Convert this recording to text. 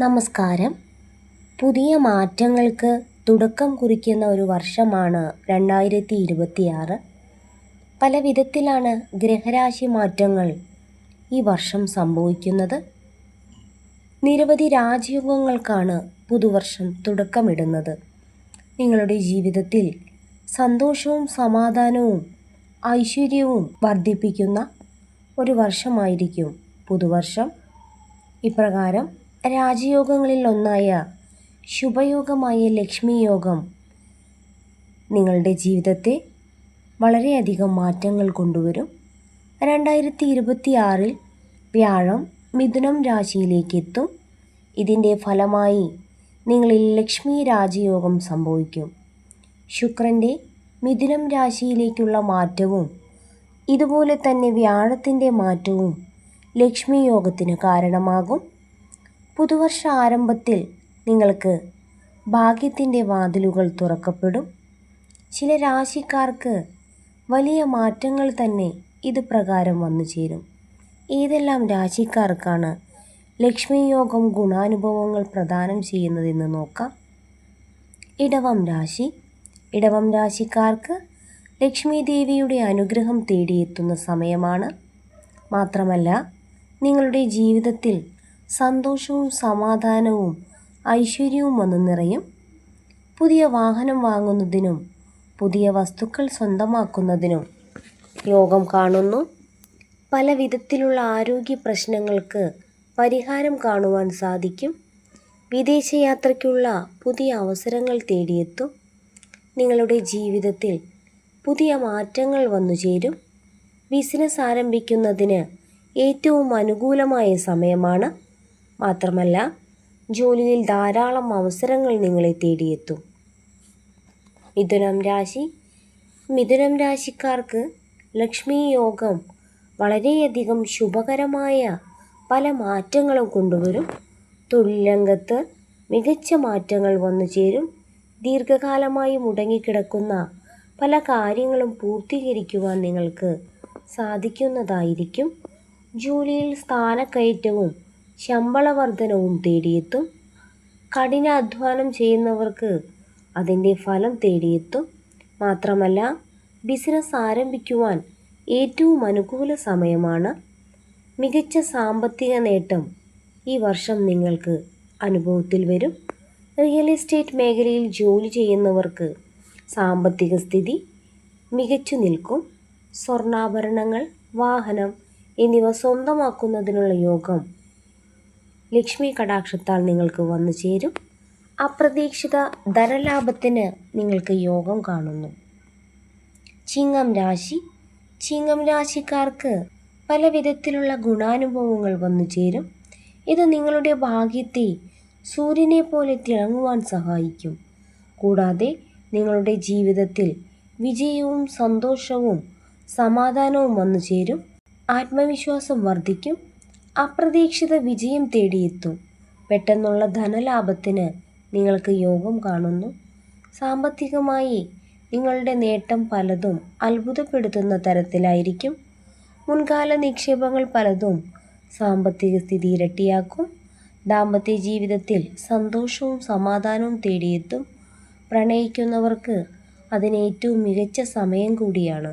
നമസ്കാരം. പുതിയ മാറ്റങ്ങൾക്ക് തുടക്കം കുറിക്കുന്ന ഒരു വർഷമാണ് രണ്ടായിരത്തി ഇരുപത്തിയാറ് പല വിധത്തിലാണ് ഗ്രഹരാശി മാറ്റങ്ങൾ ഈ വർഷം സംഭവിക്കുന്നത്. നിരവധി രാജയോഗങ്ങൾക്കാണ് പുതുവർഷം തുടക്കമിടുന്നത്. നിങ്ങളുടെ ജീവിതത്തിൽ സന്തോഷവും സമാധാനവും ഐശ്വര്യവും വർദ്ധിപ്പിക്കുന്ന ഒരു വർഷമായിരിക്കും പുതുവർഷം. ഇപ്രകാരം രാജയോഗങ്ങളിൽ ഒന്നായ ശുഭയോഗമായ ലക്ഷ്മി യോഗം നിങ്ങളുടെ ജീവിതത്തെ വളരെയധികം മാറ്റങ്ങൾ കൊണ്ടുവരും. രണ്ടായിരത്തി ഇരുപത്തിയാറിൽ വ്യാഴം മിഥുനം രാശിയിലേക്ക് എത്തും ഇതിന്റെ ഫലമായി നിങ്ങളിൽ ലക്ഷ്മി രാജയോഗം സംഭവിക്കും. ശുക്രന്റെ മിഥുനം രാശിയിലേക്കുള്ള മാറ്റവും ഇതുപോലെ തന്നെ വ്യാഴത്തിന്റെ മാറ്റവും ലക്ഷ്മി യോഗത്തിന് കാരണമാകും. പുതുവർഷ ആരംഭത്തിൽ നിങ്ങൾക്ക് ഭാഗ്യത്തിന്റെ വാതിലുകൾ തുറക്കപ്പെടും. ചില രാശിക്കാർക്ക് വലിയ മാറ്റങ്ങൾ തന്നെ ഇത് പ്രകാരം വന്നു ചേരും. ഏതെല്ലാം രാശിക്കാർക്കാണ് ലക്ഷ്മി യോഗം ഗുണാനുഭവങ്ങൾ പ്രദാനം ചെയ്യുന്നതെന്ന് നോക്കാം. ഇടവം രാശി. ഇടവം രാശിക്കാർക്ക് ലക്ഷ്മി ദേവിയുടെ അനുഗ്രഹം തേടിയെത്തുന്ന സമയമാണ്. മാത്രമല്ല നിങ്ങളുടെ ജീവിതത്തിൽ സന്തോഷവും സമാധാനവും ഐശ്വര്യവും വന്നു നിറയും. പുതിയ വാഹനം വാങ്ങുന്നതിനും പുതിയ വസ്തുക്കൾ സ്വന്തമാക്കുന്നതിനും യോഗം കാണുന്നു. പല വിധത്തിലുള്ള ആരോഗ്യ പ്രശ്നങ്ങൾക്ക് പരിഹാരം കാണുവാൻ സാധിക്കും. വിദേശയാത്രയ്ക്കുള്ള പുതിയ അവസരങ്ങൾ തേടിയെത്തും. നിങ്ങളുടെ ജീവിതത്തിൽ പുതിയ മാറ്റങ്ങൾ വന്നു ചേരും. ബിസിനസ് ആരംഭിക്കുന്നതിന് ഏറ്റവും അനുകൂലമായ സമയമാണ് മാത്രമല്ല ജോലിയിൽ ധാരാളം അവസരങ്ങൾ നിങ്ങളെ തേടിയെത്തും. മിഥുനം രാശി. മിഥുനം രാശിക്കാർക്ക് ലക്ഷ്മി യോഗം വളരെയധികം ശുഭകരമായ പല മാറ്റങ്ങളും കൊണ്ടുവരും. തൊഴിൽ രംഗത്ത് മികച്ച മാറ്റങ്ങൾ വന്നു ചേരും. ദീർഘകാലമായി മുടങ്ങിക്കിടക്കുന്ന പല കാര്യങ്ങളും പൂർത്തീകരിക്കുവാൻ നിങ്ങൾക്ക് സാധിക്കുന്നതായിരിക്കും. ജോലിയിൽ സ്ഥാനക്കയറ്റവും ശമ്പള വർധനവും തേടിയെത്തും. കഠിനാധ്വാനം ചെയ്യുന്നവർക്ക് അതിന്റെ ഫലം തേടിയെത്തും. മാത്രമല്ല ബിസിനസ് ആരംഭിക്കുവാൻ ഏറ്റവും അനുകൂല സമയമാണ്. മികച്ച സാമ്പത്തിക നേട്ടം ഈ വർഷം നിങ്ങൾക്ക് അനുഭവത്തിൽ വരും. റിയൽ എസ്റ്റേറ്റ് മേഖലയിൽ ജോലി ചെയ്യുന്നവർക്ക് സാമ്പത്തിക സ്ഥിതി മികച്ചു നിൽക്കും. സ്വർണാഭരണങ്ങൾ വാഹനം എന്നിവ സ്വന്തമാക്കുന്നതിനുള്ള യോഗം ലക്ഷ്മി കടാക്ഷത്താൽ നിങ്ങൾക്ക് വന്നു ചേരും. അപ്രതീക്ഷിത ധനലാഭത്തിന് നിങ്ങൾക്ക് യോഗം കാണുന്നു. ചിങ്ങം രാശി. ചിങ്ങം രാശിക്കാർക്ക് പല വിധത്തിലുള്ള ഗുണാനുഭവങ്ങൾ വന്നു ചേരും. ഇത് നിങ്ങളുടെ ഭാഗ്യത്തെ സൂര്യനെ പോലെ തിളങ്ങുവാൻ സഹായിക്കും. കൂടാതെ നിങ്ങളുടെ ജീവിതത്തിൽ വിജയവും സന്തോഷവും സമാധാനവും വന്നു ചേരും. ആത്മവിശ്വാസം വർദ്ധിക്കും. അപ്രതീക്ഷിത വിജയം തേടിയെത്തും. പെട്ടെന്നുള്ള ധനലാഭത്തിന് നിങ്ങൾക്ക് യോഗം കാണുന്നു. സാമ്പത്തികമായി നിങ്ങളുടെ നേട്ടം പലതും അത്ഭുതപ്പെടുത്തുന്ന തരത്തിലായിരിക്കും. മുൻകാല നിക്ഷേപങ്ങൾ പലതും സാമ്പത്തിക സ്ഥിതി ഇരട്ടിയാക്കും. ദാമ്പത്യ ജീവിതത്തിൽ സന്തോഷവും സമാധാനവും തേടിയെത്തും. പ്രണയിക്കുന്നവർക്ക് അതിനേറ്റവും മികച്ച സമയം കൂടിയാണ്.